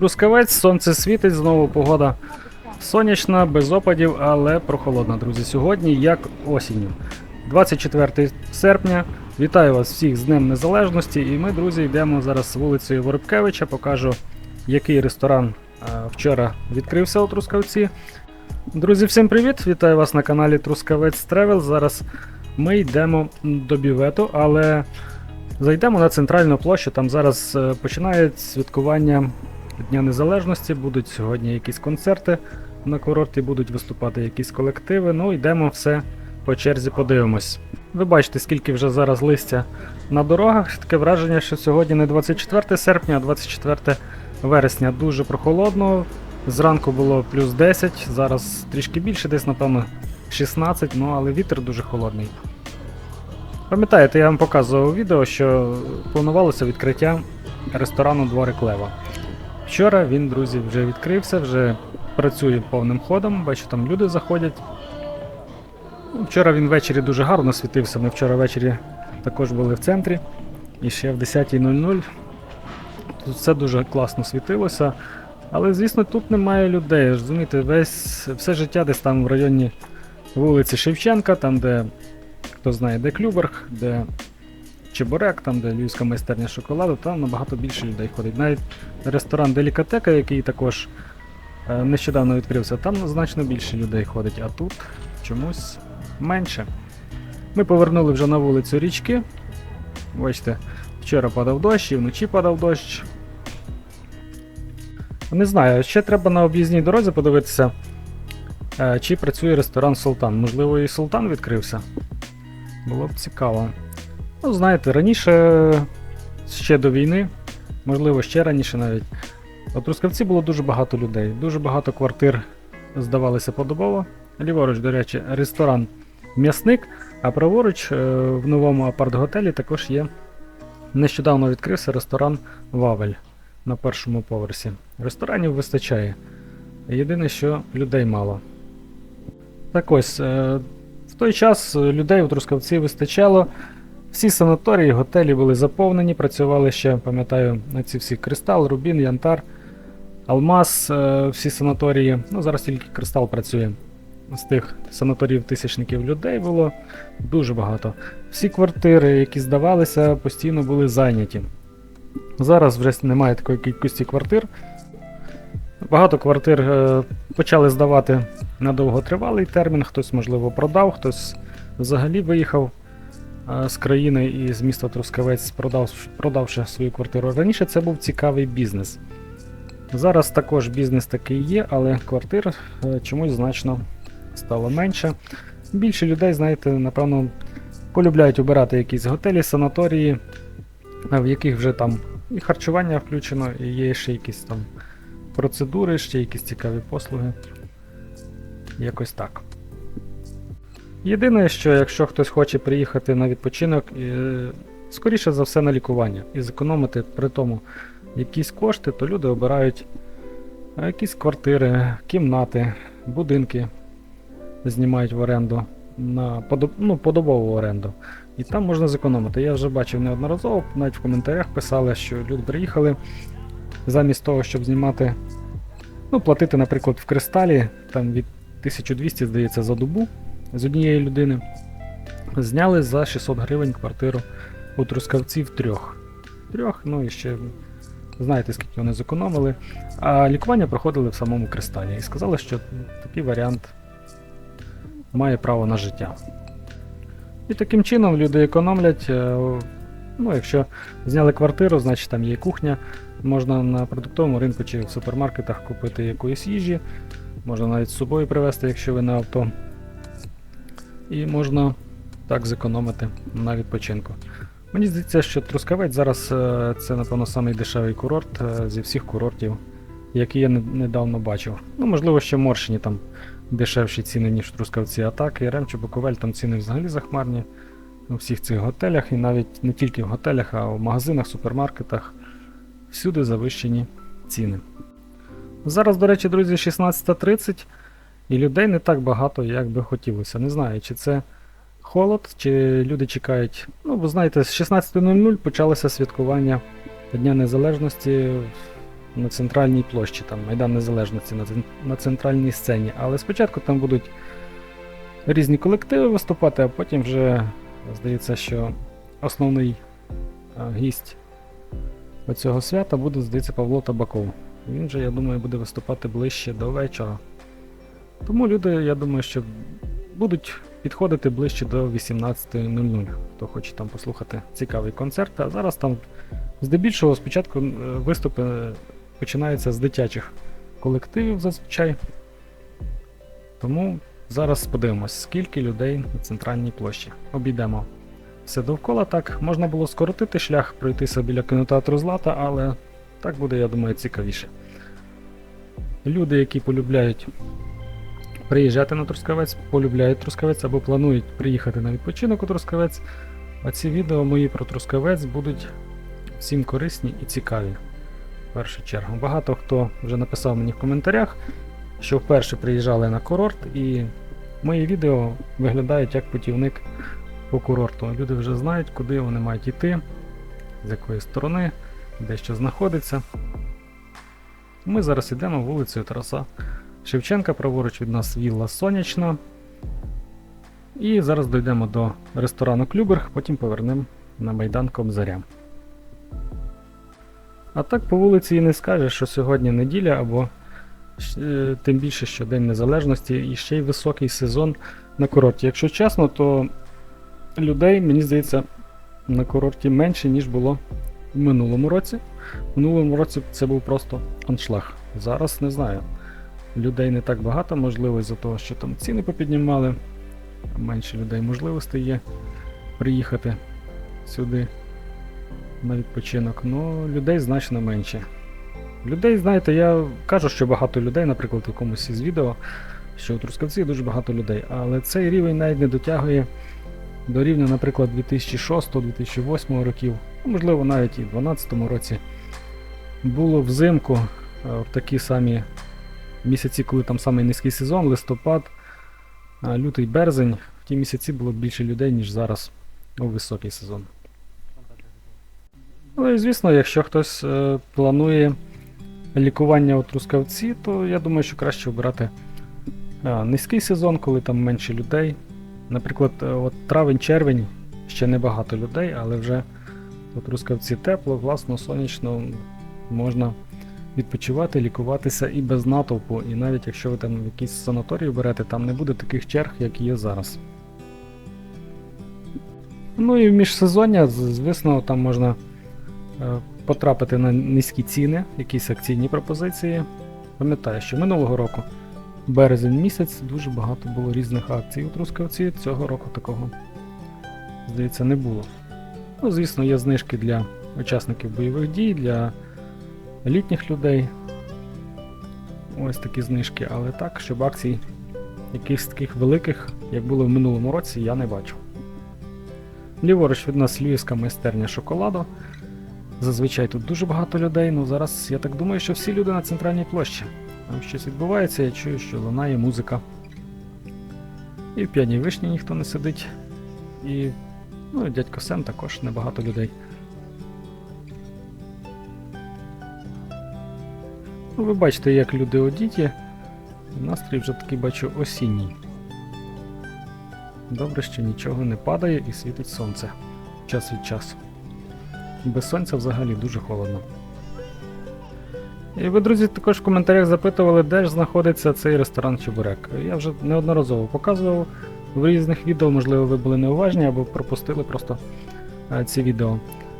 Трускавець, сонце світить, знову погода сонячна, без опадів, але прохолодна, друзі. Сьогодні як осінню. 24 серпня. Вітаю вас всіх з Днем Незалежності. І ми, друзі, йдемо зараз вулицею Воробкевича. Покажу, який ресторан е, вчора відкрився у Трускавці. Друзі, всім привіт! Вітаю вас на каналі Трускавець Тревел. Зараз ми йдемо до бювету, але зайдемо на центральну площу. Там зараз е, починають святкування Дня Незалежності. Будуть сьогодні якісь концерти на курорті, будуть виступати якісь колективи. Ну, йдемо все по черзі подивимось. Ви бачите, скільки вже зараз листя на дорогах. Таке враження, що сьогодні не 24 серпня, а 24 вересня. Дуже прохолодно. Зранку було плюс 10, зараз трішки більше, десь, напевно, 16, ну але вітер дуже холодний. Пам'ятаєте, я вам показував відео, що планувалося відкриття ресторану Дворик Лева. Вчора він, друзі, вже відкрився, вже працює повним ходом, бачу, там люди заходять. Ну, Вчора він ввечері дуже гарно світився. Ми вчора ввечері також були в центрі. І ще в 10.00. Тут все дуже класно світилося. Але, звісно, тут немає людей. Розумієте, весь, все життя десь там в районі вулиці Шевченка, там, де хто знає, де Клюберг, де Чебурек, там, де Львівська майстерня шоколаду, там набагато більше людей ходить. Навіть ресторан Делікатека, який також е, нещодавно відкрився, там значно більше людей ходить, а тут чомусь менше. Ми повернули вже на вулицю річки. Бачите, вчора падав дощ і вночі падав дощ. Не знаю, ще треба на об'їзній дорозі подивитися, е, чи працює ресторан Султан. Можливо, і Султан відкрився. Було б цікаво. Ну, знаєте, раніше, ще до війни, можливо, ще раніше навіть. У Трускавці було дуже багато людей, дуже багато квартир здавалися подобово. Ліворуч, до речі, ресторан М'ясник, а праворуч е, в новому апарт-готелі також є. Нещодавно відкрився ресторан Вавель на першому поверсі. Ресторанів вистачає. Єдине, що людей мало. Так ось, е, в той час людей у Трускавці вистачало. Всі санаторії, готелі були заповнені, працювали ще, пам'ятаю, на ці всі Кристал, Рубін, Янтар, Алмаз, е, всі санаторії. Ну, зараз тільки Кристал працює. З тих санаторів тисячників людей було дуже багато. Всі квартири, які здавалися, постійно були зайняті. Зараз вже немає такої кількості квартир. Багато квартир е, почали здавати на довготривалий термін, хтось, можливо, продав, хтось взагалі виїхав з країни і з міста Трускавець, продав, продавши свою квартиру. Раніше це був цікавий бізнес. Зараз також бізнес такий є, але квартир е, чомусь значно стало менше. Більше людей, знаєте, напевно, полюбляють обирати якісь готелі, санаторії, в яких вже там і харчування включено, і є ще якісь там процедури, ще якісь цікаві послуги. Якось так. Єдине, що якщо хтось хоче приїхати на відпочинок, е, скоріше за все на лікування і зекономити при тому якісь кошти, то люди обирають е, якісь квартири, кімнати, будинки знімають в оренду на ну, подобову оренду. І там можна зекономити. Я вже бачив неодноразово, навіть в коментарях писали, що люди приїхали замість того, щоб знімати, ну, платити, наприклад, в кристалі там від 1200, здається, за добу з однієї людини. Зняли за 600 гривень квартиру у Трускавці в трьох. Трьох, ну і ще знаєте, скільки вони зекономили. А лікування проходили в самому кристалі. І сказали, що такий варіант має право на життя. І таким чином люди економлять. е, Ну, якщо зняли квартиру, значить там є кухня. Можна на продуктовому ринку чи в супермаркетах купити якоїсь їжі. Можна навіть з собою привезти, якщо ви на авто. І можна так зекономити на відпочинку. Мені здається, що Трускавець зараз е, це, напевно, самий дешевий курорт е, зі всіх курортів, які я недавно бачив. Ну, можливо, ще в Моршині там дешевші ціни, ніж в Трускавці, а так, і Ремче, Буковель, там ціни взагалі захмарні у всіх цих готелях, і навіть не тільки в готелях, а в магазинах, супермаркетах. Всюди завищені ціни. Зараз, до речі, друзі, 16.30, і людей не так багато, як би хотілося. Не знаю, чи це холод, чи люди чекають. Ну, ви знаєте, з 16.00 почалося святкування Дня Незалежності на центральній площі, там Майдан Незалежності на, на центральній сцені. Але спочатку там будуть різні колективи виступати, а потім вже здається, що основний гість цього свята буде, здається, Павло Табаков. Він же, я думаю, буде виступати ближче до вечора. Тому люди, я думаю, що будуть підходити ближче до 18.00, хто хоче там послухати цікавий концерт. А зараз там здебільшого спочатку е, виступи е, починаються з дитячих колективів зазвичай. Тому зараз подивимось, скільки людей на центральній площі. Обійдемо все довкола. Так, можна було скоротити шлях, пройтися біля кінотеатру Злата, але так буде, я думаю, цікавіше. Люди, які полюбляють приїжджати на Трускавець, полюбляють Трускавець або планують приїхати на відпочинок у Трускавець, а ці відео мої про Трускавець будуть всім корисні і цікаві. В першу чергу. Багато хто вже написав мені в коментарях, що вперше приїжджали на курорт, і мої відео виглядають як путівник по курорту. Люди вже знають, куди вони мають йти, з якої сторони, де що знаходиться. Ми зараз йдемо вулицею Тараса Шевченка, праворуч від нас вілла Сонячна. І зараз дійдемо до ресторану Клюберг, потім повернемо на Майдан Кобзаря. А так по вулиці і не скажеш, що сьогодні неділя, або е, тим більше, що День Незалежності і ще й високий сезон на курорті. Якщо чесно, то людей, мені здається, на курорті менше, ніж було в минулому році. В минулому році це був просто аншлаг. Зараз не знаю. Людей не так багато, можливо, із-за того, що там ціни попіднімали. Менше людей можливостей є приїхати сюди на відпочинок. Ну, людей значно менше. Людей, знаєте, я кажу, що багато людей, наприклад, в якомусь із відео, що у Трускавці дуже багато людей, але цей рівень навіть не дотягує до рівня, наприклад, 2006-2008 років, ну, можливо, навіть і в 2012 році. Було взимку е, в такі самі місяці, коли там самий низький сезон, листопад, лютий березень, в ті місяці було більше людей, ніж зараз у високий сезон. Ну і звісно, якщо хтось е, планує лікування у трускавці, то я думаю, що краще обирати е, низький сезон, коли там менше людей. Наприклад, е, от травень-червень ще небагато людей, але вже у трускавці тепло, власно, сонячно можна відпочивати, лікуватися і без натовпу. І навіть якщо ви там в якийсь санаторій берете, там не буде таких черг, як є зараз. Ну і в міжсезоння, звісно, там можна е, потрапити на низькі ціни, якісь акційні пропозиції. Пам'ятаю, що минулого року, березень місяць, дуже багато було різних акцій у Трускавці. Цього року такого, здається, не було. Ну, звісно, є знижки для учасників бойових дій, для літніх людей. Ось такі знижки, але так, щоб акцій якихось таких великих, як було в минулому році, я не бачу. Ліворуч від нас львівська майстерня шоколаду. Зазвичай тут дуже багато людей, ну зараз я так думаю, що всі люди на центральній площі. Там щось відбувається, я чую, що лунає музика. І в п'яній вишні ніхто не сидить. І ну, і дядько Сем також небагато людей. Ну, ви бачите, як люди одіті. Настрій вже такий бачу осінній. Добре, що нічого не падає і світить сонце час від часу. Без сонця взагалі дуже холодно. І ви, друзі, також в коментарях запитували, де ж знаходиться цей ресторан Чебурек. Я вже неодноразово показував в різних відео, можливо, ви були неуважні або пропустили просто е, ці відео.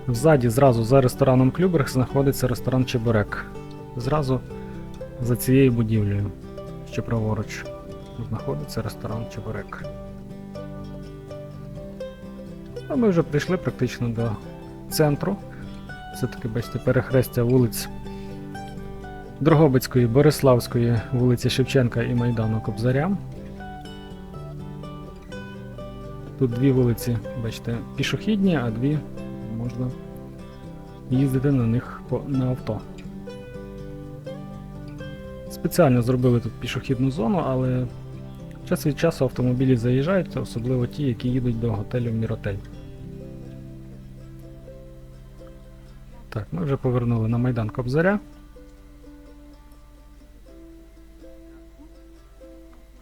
Взаді, зразу за рестораном Клюберг знаходиться ресторан Чебурек. Зразу за цією будівлею, що праворуч, знаходиться ресторан Чебурек. А ми вже прийшли практично до центру. Це таки, бачите, перехрестя вулиць Дрогобицької, Бориславської, вулиці Шевченка і Майдану Кобзаря. Тут дві вулиці, бачите, пішохідні, а дві можна їздити на них на авто спеціально зробили тут пішохідну зону, але час від часу автомобілі заїжджають, особливо ті, які їдуть до готелю Міротель. Так, ми вже повернули на Майдан Кобзаря.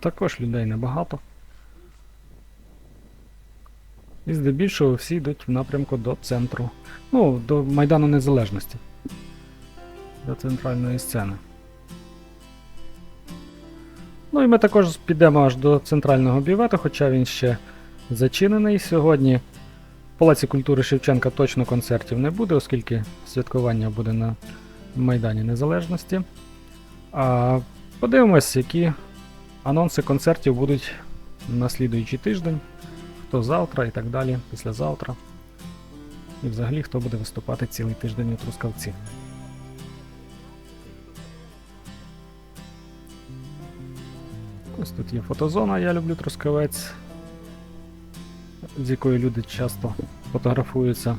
Також людей небагато. І здебільшого всі йдуть в напрямку до центру. Ну, до Майдану Незалежності, до центральної сцени. Ну і ми також підемо аж до центрального бювету, хоча він ще зачинений сьогодні. В Палаці культури Шевченка точно концертів не буде, оскільки святкування буде на Майдані Незалежності. А подивимось, які анонси концертів будуть на слідуючий тиждень, хто завтра і так далі, післязавтра. І взагалі хто буде виступати цілий тиждень у Трускавці. Ось тут є фотозона, я люблю Трускавець, з якою люди часто фотографуються.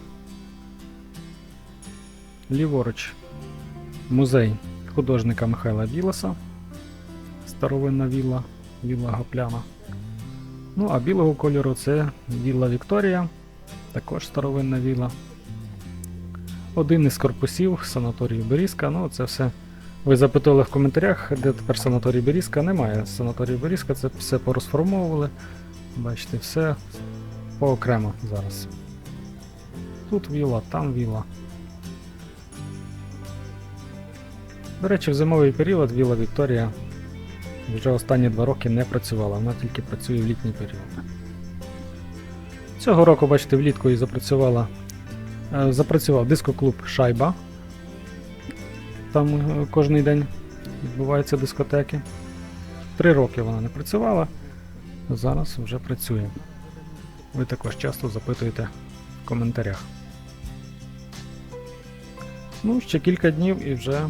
Ліворуч музей художника Михайла Білоса, старовинна вілла, вілла Гапляна. Ну, а білого кольору це вілла Вікторія, також старовинна вілла. Один із корпусів санаторію Берізка. Ну, це все. Ви запитали в коментарях, де тепер санаторій Берізка. Немає. Санаторій Берізка, це все порозформовували. Бачите, все поокремо зараз. Тут віла, там віла. До речі, в зимовий період Віла Вікторія вже останні два роки не працювала, вона тільки працює в літній період. Цього року, бачите, влітку і запрацювала. е, Запрацював дискоклуб Шайба. Там е, кожний день відбуваються дискотеки. Три роки вона не працювала, зараз вже працює. Ви також часто запитуєте в коментарях. Ну, ще кілька днів і вже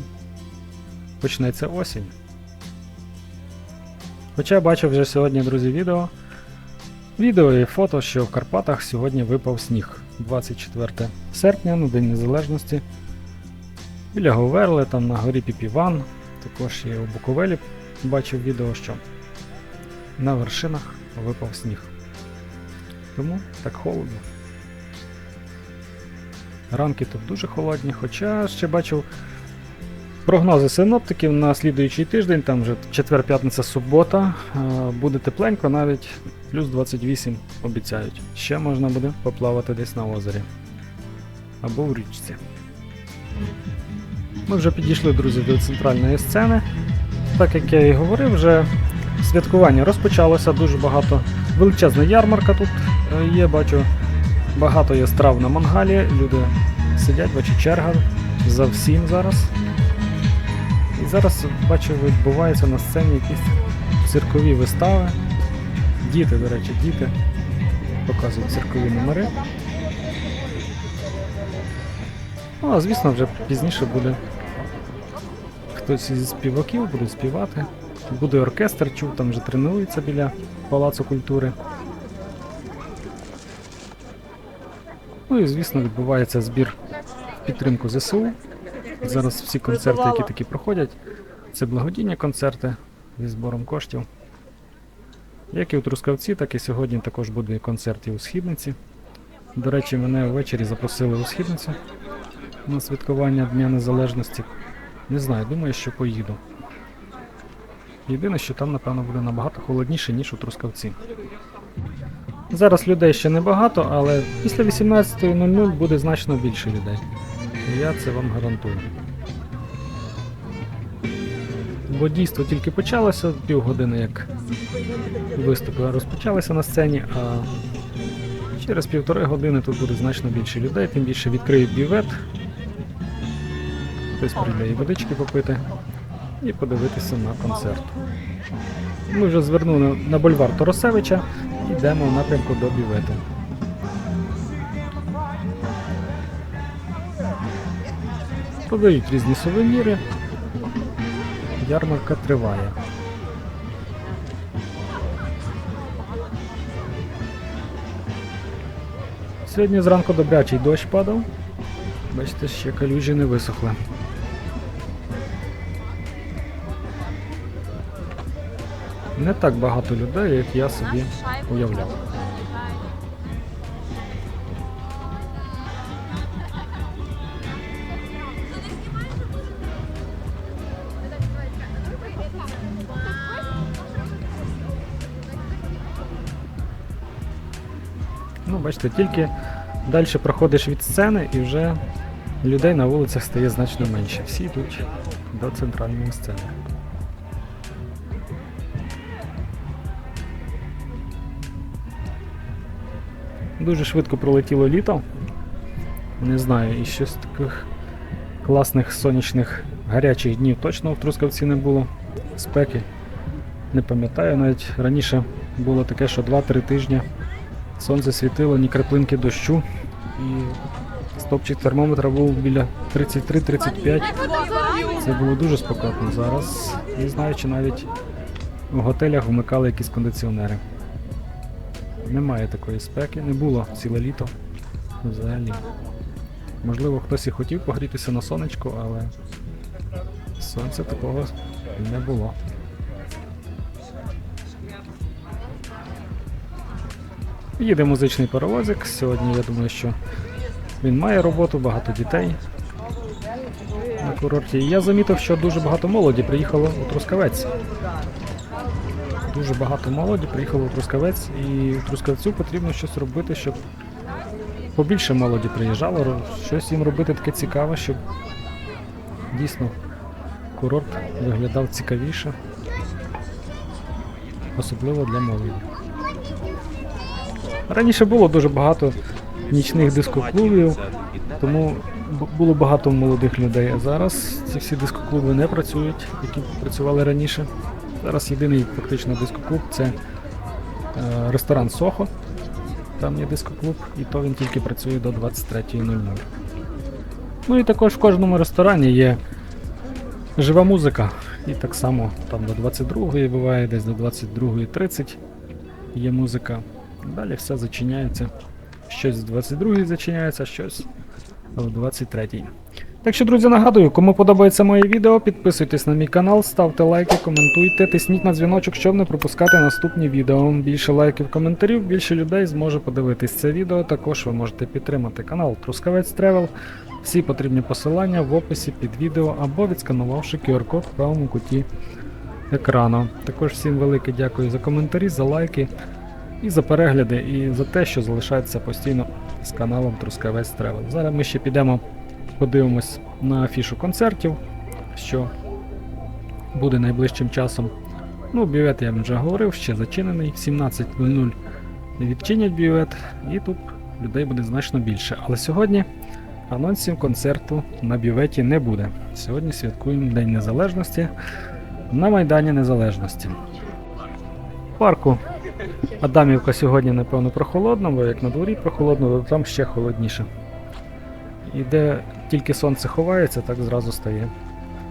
почнеться осінь. Хоча я бачив вже сьогодні, друзі, відео. Відео і фото, що в Карпатах сьогодні випав сніг. 24 серпня, на День Незалежності. Біля Говерли, там на горі Піпіван. Також і у Буковелі бачив відео, що на вершинах випав сніг. Тому так холодно. Ранки тут дуже холодні, хоча ще бачив прогнози синоптиків на слідуючий тиждень, там вже четвер, п'ятниця, субота, е, буде тепленько, навіть плюс 28 обіцяють. Ще можна буде поплавати десь на озері або в річці. Ми вже підійшли, друзі, до центральної сцени. Так як я і говорив, вже святкування розпочалося, дуже багато. Величезна ярмарка тут е, є, бачу, багато є страв на мангалі, люди сидять, бачу, черга за всім зараз. І зараз бачу, відбуваються на сцені якісь циркові вистави. Діти, до речі, діти показують циркові номери. Ну, а звісно, вже пізніше буде хтось із співаків буде співати. Буде оркестр, чув, там вже тренується біля Палацу культури. Ну і звісно відбувається збір в підтримку ЗСУ. Зараз всі концерти, які такі проходять, це благодійні концерти зі збором коштів. Як і у Трускавці, так і сьогодні також буде концерт і у Східниці. До речі, мене ввечері запросили у Східницю на святкування Дня Незалежності. Не знаю, думаю, що поїду. Єдине, що там, напевно, буде набагато холодніше, ніж у Трускавці. Зараз людей ще небагато, але після 18.00 буде значно більше людей. Я це вам гарантую. Бо дійство тільки почалося півгодини, як виступи розпочалися на сцені, а через півтори години тут буде значно більше людей, тим більше відкриють бювет. Хтось прийде і водички попити і подивитися на концерт. Ми вже звернули на бульвар Торосевича і йдемо в напрямку до бювету. Продають різні сувеніри. Ярмарка триває. Сьогодні зранку добрячий дощ падав. Бачите, ще калюжі не висохли. не так багато людей, як я собі уявляв. Ну, бачите, тільки далі проходиш від сцени і вже людей на вулицях стає значно менше. Всі йдуть до центральної сцени. Дуже швидко пролетіло літо. Не знаю, і щось таких класних сонячних гарячих днів точно в Трускавці не було. Спеки. Не пам'ятаю, навіть раніше було таке, що 2-3 тижні сонце світило, ні краплинки дощу, і стопчик термометра був біля 33-35. Це було дуже спекотно. Зараз, не знаю, чи навіть в готелях вмикали якісь кондиціонери. Немає такої спеки, не було ціле літо взагалі. Можливо, хтось і хотів погрітися на сонечку, але сонця такого не було. Їде музичний паровозик. Сьогодні я думаю, що він має роботу, багато дітей на курорті. Я замітив, що дуже багато молоді приїхало у Трускавець. Дуже багато молоді приїхало у Трускавець, і Трускавцю потрібно щось робити, щоб побільше молоді приїжджало, щось їм робити таке цікаве, щоб дійсно курорт виглядав цікавіше, особливо для молоді. Раніше було дуже багато нічних дискоклубів, тому було багато молодих людей. А зараз ці всі дискоклуби не працюють, які працювали раніше. Зараз єдиний фактично дискоклуб це е, ресторан Сохо. Там є дискоклуб, і то він тільки працює до 23.00. Ну і також в кожному ресторані є жива музика. І так само там до 22-ї буває, десь до 22.30 є музика. Далі все зачиняється. Щось з 22 зачиняється, щось в 23. Так що, друзі, нагадую, кому подобається моє відео, підписуйтесь на мій канал, ставте лайки, коментуйте, тисніть на дзвіночок, щоб не пропускати наступні відео. Більше лайків, коментарів, більше людей зможе подивитись це відео. Також ви можете підтримати канал Трускавець Тревел. Всі потрібні посилання в описі під відео або відсканувавши QR-код в правому куті екрану. Також всім велике дякую за коментарі, за лайки і за перегляди, і за те, що залишається постійно з каналом Трускавець Тревел. Зараз ми ще підемо подивимось на афішу концертів, що буде найближчим часом. Ну, бювет я вже говорив, ще зачинений. В 17.00 відчинять бювет, і тут людей буде значно більше. Але сьогодні анонсів концерту на бюветі не буде. Сьогодні святкуємо День Незалежності на Майдані Незалежності. В парку Адамівка сьогодні, напевно, прохолодно, бо як на дворі прохолодно, то там ще холодніше. І де тільки сонце ховається, так зразу стає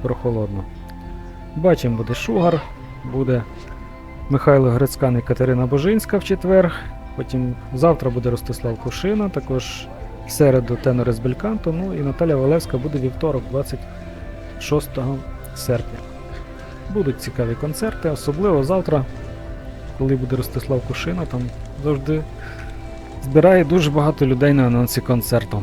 прохолодно. Бачимо, буде Шугар, буде Михайло Грицькан і Катерина Божинська в четвер. Потім завтра буде Ростислав Кушина, також в середу тенори з Бельканту, ну і Наталя Валевська буде вівторок, 26 серпня. Будуть цікаві концерти, особливо завтра, коли буде Ростислав Кушина, там завжди збирає дуже багато людей на анонсі концерту.